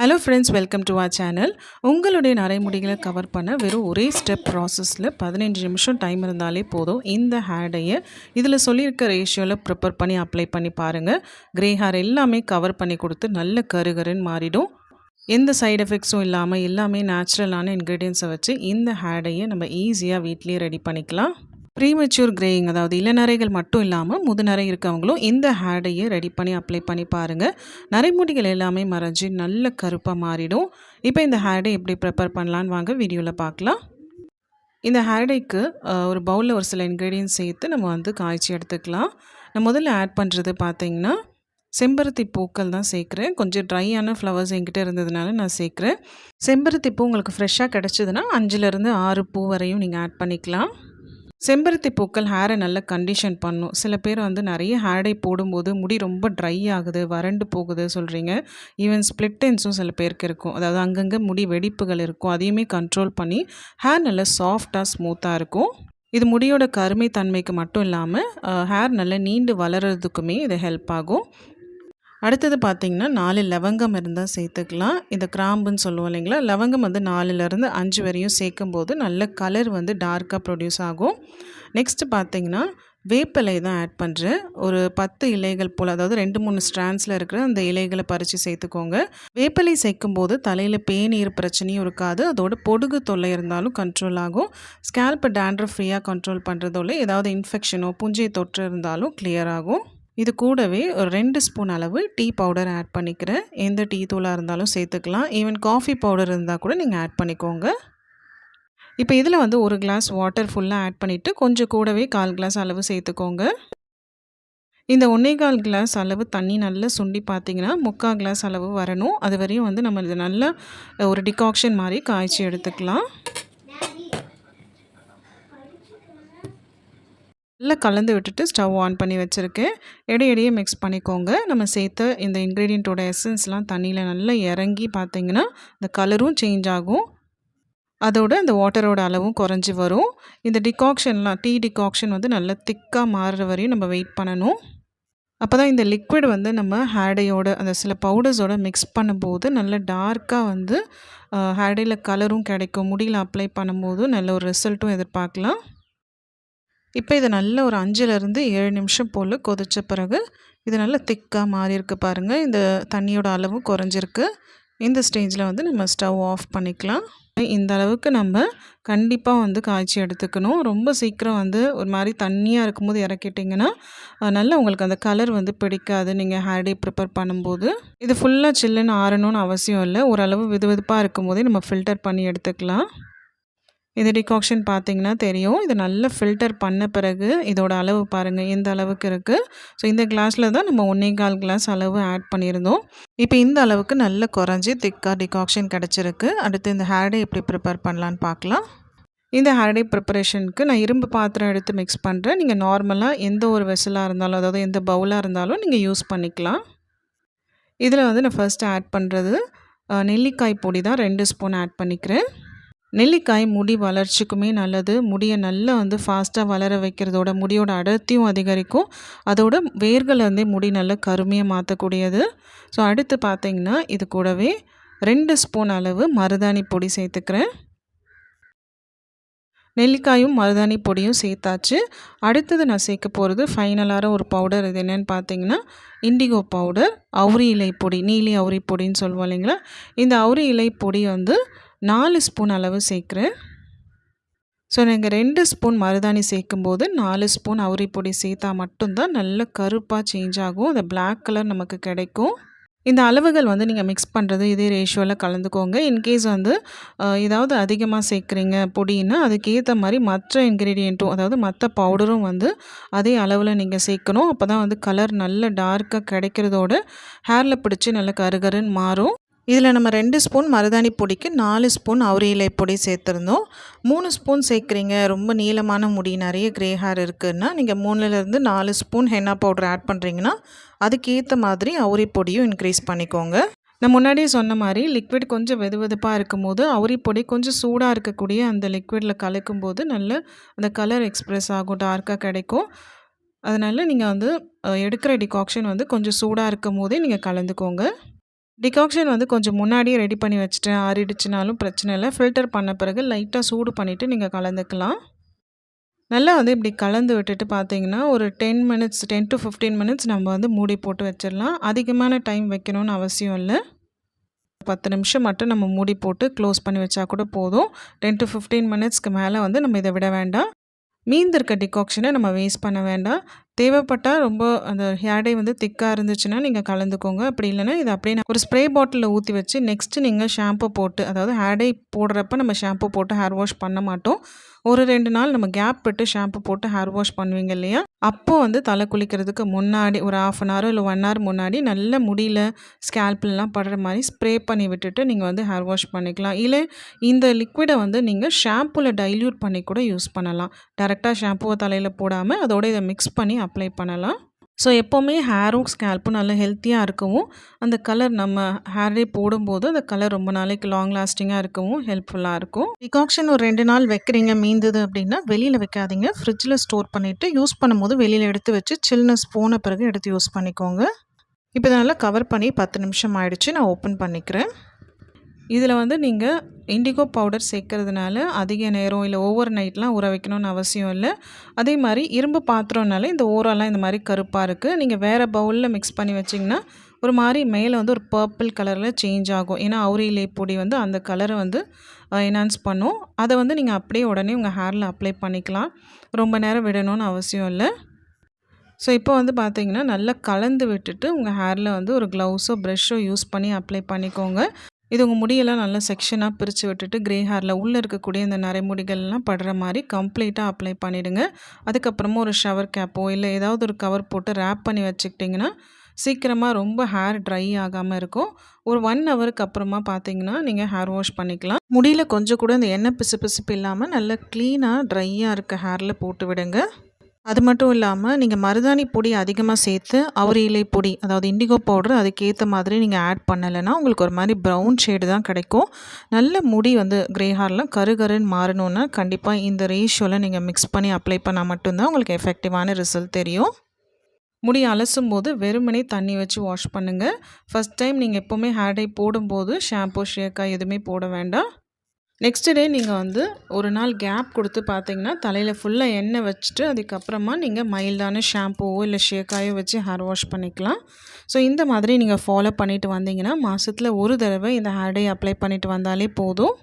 Hello friends welcome to our channel உங்களுடைய நரைமுடிகளை cover பண்ண வெறும் ஒரே ஸ்டெப் ப்ராசஸில் பதினஞ்சு நிமிஷம் டைம் இருந்தாலே போதும். இந்த ஹேடையை இதில் சொல்லியிருக்க ரேஷியோவில் ப்ரிப்பேர் பண்ணி அப்ளை பண்ணி பாருங்கள் கிரே ஹேர் எல்லாமே கவர் பண்ணி கொடுத்து நல்ல கருகருன்னு மாறிடும். எந்த சைடு எஃபெக்ட்ஸும் இல்லாமல் எல்லாமே நேச்சுரலான இன்க்ரீடியன்ஸை வச்சு இந்த ஹேடையை நம்ம ஈஸியாக வீட்லேயே ரெடி பண்ணிக்கலாம். ப்ரீமெச்சூர் கிரேயிங் அதாவது இளநரைகள் மட்டும் இல்லாமல் முதுநரை இருக்கவங்களும் இந்த ஹேடையை ரெடி பண்ணி அப்ளை பண்ணி பாருங்கள் நரைமுடிகள் எல்லாமே மறைஞ்சு நல்ல கருப்பாக மாறிடும். இப்போ இந்த ஹேடை எப்படி ப்ரிப்பேர் பண்ணலான்னு வாங்க வீடியோவில் பார்க்கலாம் இந்த ஹேடைக்கு ஒரு பவுலில் ஒரு சில இன்க்ரீடியன்ஸ் சேர்த்து நம்ம வந்து காய்ச்சி எடுத்துக்கலாம். நான் முதல்ல ஆட் பண்ணுறது பார்த்தீங்கன்னா செம்பருத்தி பூக்கள் தான் சேர்க்குறேன். கொஞ்சம் ட்ரையான ஃப்ளவர்ஸ் என்கிட்ட இருந்ததுனால நான் சேர்க்குறேன். செம்பருத்தி பூ உங்களுக்கு ஃப்ரெஷ்ஷாக கிடச்சிதுன்னா அஞ்சுலேருந்து ஆறு பூ வரையும் நீங்கள் ஆட் பண்ணிக்கலாம். செம்பருத்தி பூக்கள் ஹேரை நல்ல கண்டிஷன் பண்ணும். சில பேர் வந்து நிறைய ஹேடை போடும்போது முடி ரொம்ப ட்ரை ஆகுது வறண்டு போகுது சொல்கிறீங்க ஈவன் ஸ்ப்ளிட்டென்ஸும் சில பேருக்கு இருக்கும். அதாவது அங்கங்கே முடி வெடிப்புகள் இருக்கும். அதையுமே கண்ட்ரோல் பண்ணி ஹேர் நல்லா சாஃப்டாக ஸ்மூத்தாக இருக்கும். இது முடியோட கருமை தன்மைக்கு மட்டும் இல்லாமல் ஹேர் நல்லா நீண்டு வளர்கிறதுக்குமே இது ஹெல்ப் ஆகும். அடுத்தது பார்த்திங்கன்னா நாலு லவங்கம் இருந்தால் சேர்த்துக்கலாம். இந்த கிராம்புன்னு சொல்லுவோம் இல்லைங்களா? லவங்கம் வந்து நாலுலேருந்து அஞ்சு வரையும் சேர்க்கும் போது நல்ல கலர் வந்து டார்க்காக ப்ரொடியூஸ் ஆகும். நெக்ஸ்ட்டு பார்த்திங்கன்னா வேப்பிலை தான் ஆட் பண்ணுறேன் ஒரு பத்து இலைகள் போல் அதாவது ரெண்டு மூணு ஸ்ட்ராண்ட்ஸில் இருக்கிற அந்த இலைகளை பறித்து சேர்த்துக்கோங்க. வேப்பிலை சேர்க்கும் போது தலையில் பேநீர் பிரச்சனையும் இருக்காது. அதோட பொடுகு தொல்லை இருந்தாலும் கண்ட்ரோல் ஆகும். ஸ்கேல்ப் டேண்ட்ரஃப் ஃப்ரீயாக கண்ட்ரோல் பண்ணுறதோட ஏதாவது இன்ஃபெக்ஷனோ புஞ்சை தொற்று இருந்தாலும் கிளியர் ஆகும். இது கூடவே ஒரு ரெண்டு ஸ்பூன் அளவு டீ பவுடர் ஆட் பண்ணிக்கிறேன். எந்த டீ தூளாக இருந்தாலும் சேர்த்துக்கலாம். ஈவன் காஃபி பவுடர் இருந்தால் கூட நீங்கள் ஆட் பண்ணிக்கோங்க. இப்போ இதில் வந்து ஒரு கிளாஸ் வாட்டர் ஃபுல்லாக ஆட் பண்ணிவிட்டு கொஞ்சம் கூடவே கால் கிளாஸ் அளவு சேர்த்துக்கோங்க. இந்த ஒன்றே கால் கிளாஸ் அளவு தண்ணி நல்லா சுண்டி பார்த்தீங்கன்னா முக்கால் கிளாஸ் அளவு வரணும். அது வரையும் வந்து நம்ம இது நல்ல ஒரு டிகாக்ஷன் மாதிரி காய்ச்சி எடுத்துக்கலாம். நல்லா கலந்து விட்டுட்டு ஸ்டவ் ஆன் பண்ணி வச்சுருக்கேன். இடையிடையே மிக்ஸ் பண்ணிக்கோங்க. நம்ம சேர்த்த இந்த இன்க்ரீடியண்ட்டோட எசன்ஸ்லாம் தண்ணியில் நல்லா இறங்கி பார்த்திங்கன்னா இந்த கலரும் சேஞ்ச் ஆகும். அதோட அந்த வாட்டரோட அளவும் குறைஞ்சி வரும். இந்த டிகாக்ஷன்லாம் டீ டிகாக்ஷன் வந்து நல்லா திக்காக மாறுற வரையும் நம்ம வெயிட் பண்ணணும். அப்போ தான் இந்த லிக்விட் வந்து நம்ம ஹேடையோட அந்த சில பவுடர்ஸோட மிக்ஸ் பண்ணும்போது நல்ல டார்க்காக வந்து ஹேடையில் கலரும் கிடைக்கும். முடியில் அப்ளை பண்ணும்போது நல்ல ஒரு ரிசல்ட்டும் எதிர்பார்க்கலாம். இப்போ இது நல்ல ஒரு அஞ்சுலேருந்து ஏழு நிமிஷம் போல் கொதித்த பிறகு இது நல்லா திக்காக மாறி இருக்கு பாருங்கள் இந்த தண்ணியோட அளவு குறைஞ்சிருக்கு. இந்த ஸ்டேஜில் வந்து நம்ம ஸ்டவ் ஆஃப் பண்ணிக்கலாம். இந்த அளவுக்கு நம்ம கண்டிப்பாக வந்து காய்ச்சி எடுத்துக்கணும். ரொம்ப சீக்கிரம் வந்து ஒரு மாதிரி தண்ணியாக இருக்கும்போது இறக்கிட்டிங்கன்னா நல்லா உங்களுக்கு அந்த கலர் வந்து பிடிக்காது. நீங்கள் ஹேர்டே ப்ரிப்பேர் பண்ணும்போது. இது ஃபுல்லாக சில்லுன்னு ஆறணும்னு அவசியம் இல்லை. ஓரளவு விதுவெதுப்பாக இருக்கும்போதே இருக்கும் போதே நம்ம ஃபில்டர் பண்ணி எடுத்துக்கலாம். இது டிகாக்ஷன் பார்த்தீங்கன்னா தெரியும். இது நல்லா ஃபில்டர் பண்ண பிறகு இதோட அளவு பாருங்கள் எந்த அளவுக்கு இருக்குது ஸோ இந்த கிளாஸில் தான் நம்ம ஒன்றே கால் கிளாஸ் அளவு ஆட் பண்ணியிருந்தோம். இப்போ இந்த அளவுக்கு நல்லா குறைஞ்சி திக்காக டிகாக்ஷன் கிடச்சிருக்கு. அடுத்து இந்த ஹேர்டே எப்படி ப்ரிப்பேர் பண்ணலான்னு பார்க்கலாம். இந்த ஹேர்டே ப்ரிப்பரேஷனுக்கு நான் இரும்பு பாத்திரம் எடுத்து மிக்ஸ் பண்ணுறேன் நீங்கள் நார்மலாக எந்த ஒரு வெசலாக இருந்தாலும் அதாவது எந்த பவுலாக இருந்தாலும் நீங்கள் யூஸ் பண்ணிக்கலாம். இதில் வந்து நான் ஃபஸ்ட்டு ஆட் பண்ணுறது நெல்லிக்காய் பொடி தான் ரெண்டு ஸ்பூன் ஆட் பண்ணிக்கிறேன். நெல்லிக்காய் முடி வளர்ச்சிக்குமே நல்லது. முடியை நல்லா வந்து ஃபாஸ்ட்டாக வளர வைக்கிறதோட முடியோட அடர்த்தியும் அதிகரிக்கும். அதோட வேர்கள் வந்து முடி நல்லா கருமையாக மாற்றக்கூடியது. ஸோ அடுத்து பார்த்திங்கன்னா இது கூடவே ரெண்டு ஸ்பூன் அளவு மருதாணி பொடி சேர்த்துக்கிறேன். நெல்லிக்காயும் மருதாணி பொடியும் சேர்த்தாச்சு. அடுத்தது நான் சேர்க்க போகிறது ஃபைனலான ஒரு பவுடர் இது என்னென்னு பார்த்தீங்கன்னா இண்டிகோ பவுடர் அவுரி இலை பொடி நீலி அவுரி பொடின்னு சொல்லுவோம் இல்லைங்களா? இந்த அவுரி இலை பொடி வந்து நாலு ஸ்பூன் அளவு சேர்க்குறேன். ஸோ நீங்கள் ரெண்டு ஸ்பூன் மருதாணி சேர்க்கும்போது நாலு ஸ்பூன் அவுரி பொடி சேர்த்தா மட்டும்தான் நல்ல கருப்பாக சேஞ்ச் ஆகும். அந்த பிளாக் கலர் நமக்கு கிடைக்கும். இந்த அளவுகள் வந்து நீங்கள் மிக்ஸ் பண்ணுறது இதே ரேஷியோவில் கலந்துக்கோங்க. இன்கேஸ் வந்து ஏதாவது அதிகமாக சேர்க்குறீங்க பொடின்னா அதுக்கேற்ற மாதிரி மற்ற இன்க்ரீடியண்ட்டும் அதாவது மற்ற பவுடரும் வந்து அதே அளவில் நீங்கள் சேர்க்கணும். அப்போ தான் வந்து கலர் நல்ல டார்க்காக கிடைக்கிறதோட ஹேரில் பிடிச்சி நல்ல கருகருன்னு மாறும். இதில் நம்ம ரெண்டு ஸ்பூன் மருதாணி பொடிக்கு நாலு ஸ்பூன் அவுரி பொடி சேர்த்துருந்தோம். மூணு ஸ்பூன் சேர்க்குறீங்க ரொம்ப நீளமான முடி நிறைய க்ரே ஹேர் இருக்குதுன்னா நீங்கள் மூணுலேருந்து நாலு ஸ்பூன் ஹென்னா பவுடர் ஆட் பண்ணுறீங்கன்னா அதுக்கேற்ற மாதிரி அவுரி பொடியும் இன்க்ரீஸ் பண்ணிக்கோங்க. நான் முன்னாடியே சொன்ன மாதிரி லிக்விட் கொஞ்சம் வெது வெதுப்பாக இருக்கும்போது அவுரி பொடி கொஞ்சம் சூடாக இருக்கக்கூடிய அந்த லிக்விடில் கலக்கும் போது நல்ல அந்த கலர் எக்ஸ்ப்ரெஸ் ஆகும் டார்க்காக கிடைக்கும். அதனால் நீங்கள் வந்து எடுக்கிற டிகாக்ஷன் வந்து கொஞ்சம் சூடாக இருக்கும் போதே நீங்கள் கலந்துக்கோங்க. டிகாக்ஷன் வந்து கொஞ்சம் முன்னாடியே ரெடி பண்ணி வச்சுட்டேன். ஆறிடுச்சுனாலும் பிரச்சனை இல்லை. ஃபில்டர் பண்ண பிறகு லைட்டாக சூடு பண்ணிவிட்டு நீங்கள் கலந்துக்கலாம். நல்லா வந்து இப்படி கலந்து விட்டுட்டு பார்த்தீங்கன்னா ஒரு ten minutes ten to fifteen minutes நம்ம வந்து மூடி போட்டு வச்சிடலாம். அதிகமான டைம் வைக்கணும்னு அவசியம் இல்லை. பத்து நிமிஷம் மட்டும் நம்ம மூடி போட்டு க்ளோஸ் பண்ணி வச்சா கூட போதும். டென் டு ஃபிஃப்டீன் மினிட்ஸ்க்கு மேலே வந்து நம்ம இதை விட வேண்டாம். மீந்திருக்க டிகாக்ஷனை நம்ம வேஸ்ட் பண்ண வேண்டாம். தேவைப்பட்டால் ரொம்ப அந்த ஹேடை வந்து திக்காக இருந்துச்சுன்னா நீங்கள் கலந்துக்கோங்க. அப்படி இல்லைன்னா இது அப்படியே நான் ஒரு ஸ்ப்ரே பாட்டிலில் ஊற்றி வச்சு நெக்ஸ்ட்டு நீங்கள் ஷாம்பு போட்டு அதாவது ஹேடை போடுறப்ப நம்ம ஷாம்பு போட்டு ஹேர் வாஷ் பண்ண மாட்டோம். ஒரு ரெண்டு நாள் நம்ம கேப் விட்டு ஷாம்பு போட்டு ஹேர் வாஷ் பண்ணுவீங்க இல்லையா? அப்போது வந்து தலை குளிக்கிறதுக்கு முன்னாடி ஒரு ஆஃப் அன் ஹவர் இல்லை ஒன் ஹவர் முன்னாடி நல்ல முடியல ஸ்கேல்ப்லாம் படுற மாதிரி ஸ்ப்ரே பண்ணி விட்டுட்டு நீங்கள் வந்து ஹேர் வாஷ் பண்ணிக்கலாம். இல்லை இந்த லிக்விடை வந்து நீங்கள் ஷாம்புவில் டைல்யூட் பண்ணி கூட யூஸ் பண்ணலாம். டேரெக்டாக ஷாம்புவை தலையில் போடாமல் அதோட இதை மிக்ஸ் பண்ணி அப்ளை பண்ணலாம். ஸோ எப்போவுமே ஹேரும் ஸ்கேல்ப்பும் நல்லா ஹெல்த்தியாக இருக்கவும் அந்த கலர் நம்ம ஹேரே போடும்போது அந்த கலர் ரொம்ப நாளைக்கு லாங் லாஸ்டிங்காக இருக்கவும் ஹெல்ப்ஃபுல்லாக இருக்கும். டிகாக்ஷன் ஒரு ரெண்டு நாள் வைக்கிறீங்க மீந்தது அப்படின்னா வெளியில் வைக்காதீங்க. ஃப்ரிட்ஜில் ஸ்டோர் பண்ணிவிட்டு யூஸ் பண்ணும்போது வெளியில் எடுத்து வச்சு சில்னஸ் போன பிறகு எடுத்து யூஸ் பண்ணிக்கோங்க. இப்போ நல்லா கவர் பண்ணி பத்து நிமிஷம் ஆயிடுச்சு நான் ஓப்பன் பண்ணிக்கிறேன். இதில் வந்து நீங்கள் இண்டிகோ பவுடர் சேர்க்கறதுனால அதிக நேரம் இல்லை ஓவர் நைட்லாம் ஊற வைக்கணும்னு அவசியம் இல்லை. அதே மாதிரி இரும்பு பாத்திரம்னால இந்த ஓரெல்லாம் இந்த மாதிரி கருப்பாக இருக்குது நீங்கள் வேறு பவுலில் மிக்ஸ் பண்ணி வச்சிங்கன்னா ஒரு மாதிரி மேலே வந்து ஒரு பர்பிள் கலரில் சேஞ்ச் ஆகும். ஏன்னா அவுரியிலே பொடி வந்து அந்த கலரை வந்து என்ஹான்ஸ் பண்ணும். அதை வந்து நீங்கள் அப்படியே உடனே உங்கள் ஹேரில் அப்ளை பண்ணிக்கலாம். ரொம்ப நேரம் விடணும்னு அவசியம் இல்லை. ஸோ இப்போ வந்து பார்த்தீங்கன்னா நல்லா கலந்து விட்டுட்டு உங்கள் ஹேரில் வந்து ஒரு க்ளவுஸோ ப்ரெஷ்ஷோ யூஸ் பண்ணி அப்ளை பண்ணிக்கோங்க. இது உங்கள் முடியெல்லாம் நல்லா செக்ஷனாக பிரித்து விட்டுட்டு க்ரே ஹேரில் உள்ளே இருக்கக்கூடிய இந்த நரைமுடிகள்லாம் படுற மாதிரி கம்ப்ளீட்டாக அப்ளை பண்ணிவிடுங்க அதுக்கப்புறமா ஒரு ஷவர் கேப்போ இல்லை ஏதாவது ஒரு கவர் போட்டு ரேப் பண்ணி வச்சுக்கிட்டிங்கன்னா சீக்கிரமாக ரொம்ப ஹேர் ட்ரை ஆகாமல் இருக்கும். ஒரு ஒன் ஹவருக்கு அப்புறமா பார்த்தீங்கன்னா நீங்கள் ஹேர் வாஷ் பண்ணிக்கலாம். முடியல கொஞ்சம் கூட இந்த எண்ணெய் பிசு பிசுப்பு இல்லாமல் நல்லா க்ளீனாக ட்ரையாக இருக்க ஹேரில் போட்டு விடுங்க. அது மட்டும் இல்லாமல் நீங்கள் மருதாணி பொடி அதிகமாக சேர்த்து அவரி இலை பொடி அதாவது இண்டிகோ பவுடர் அதுக்கேற்ற மாதிரி நீங்கள் ஆட் பண்ணலைன்னா உங்களுக்கு ஒரு மாதிரி ப்ரௌன் ஷேடு தான் கிடைக்கும். நல்ல முடி வந்து க்ரே ஹேர்லாம் கரு கருன்னு மாறணுன்னா கண்டிப்பாக இந்த ரேஷியோவில் நீங்கள் மிக்ஸ் பண்ணி அப்ளை பண்ணால் மட்டும்தான் உங்களுக்கு எஃபெக்டிவான ரிசல்ட் தெரியும். முடி அலசும் போது வெறுமனே தண்ணி வச்சு வாஷ் பண்ணுங்கள் ஃபஸ்ட் டைம் நீங்கள் எப்போவுமே ஹேர் டை போடும்போது ஷாம்பு ஷேக்காக எதுவுமே போட வேண்டாம். நெக்ஸ்ட் டே நீங்கள் வந்து ஒரு நாள் கேப் கொடுத்து பார்த்தீங்கன்னா தலையில் ஃபுல்லாக எண்ணெய் வச்சுட்டு அதுக்கப்புறமா நீங்கள் மைல்டான ஷாம்புவோ இல்லை ஷேக்காயோ வச்சு ஹேர் வாஷ் பண்ணிக்கலாம். ஸோ இந்த மாதிரி நீங்கள் ஃபாலோ பண்ணிவிட்டு வந்தீங்கன்னா மாதத்தில் ஒரு தடவை இந்த ஹேர் டே அப்ளை பண்ணிவிட்டு வந்தாலே போதும்.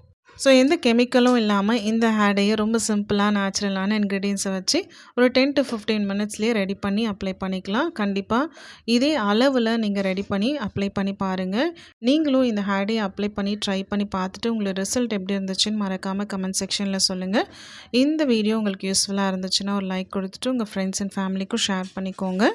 ஸோ எந்த கெமிக்கலும் இல்லாமல் இந்த ஹேடையை ரொம்ப சிம்பிளாக நேச்சுரலான இன்க்ரீடியன்ஸை வச்சு ஒரு டென் டு ஃபிஃப்டீன் மினிட்ஸ்லேயே ரெடி பண்ணி அப்ளை பண்ணிக்கலாம். கண்டிப்பாக இதே அளவில் நீங்கள் ரெடி பண்ணி அப்ளை பண்ணி பாருங்கள் நீங்களும் இந்த ஹேடையை அப்ளை பண்ணி ட்ரை பண்ணி பார்த்துட்டு உங்களுக்கு ரிசல்ட் எப்படி இருந்துச்சுன்னு மறக்காமல் கமெண்ட் செக்ஷனில் சொல்லுங்கள் இந்த வீடியோ உங்களுக்கு யூஸ்ஃபுல்லாக இருந்துச்சுன்னா ஒரு லைக் கொடுத்துட்டு உங்கள் ஃப்ரெண்ட்ஸ் அண்ட் ஃபேமிலிக்கும் ஷேர் பண்ணிக்கோங்க.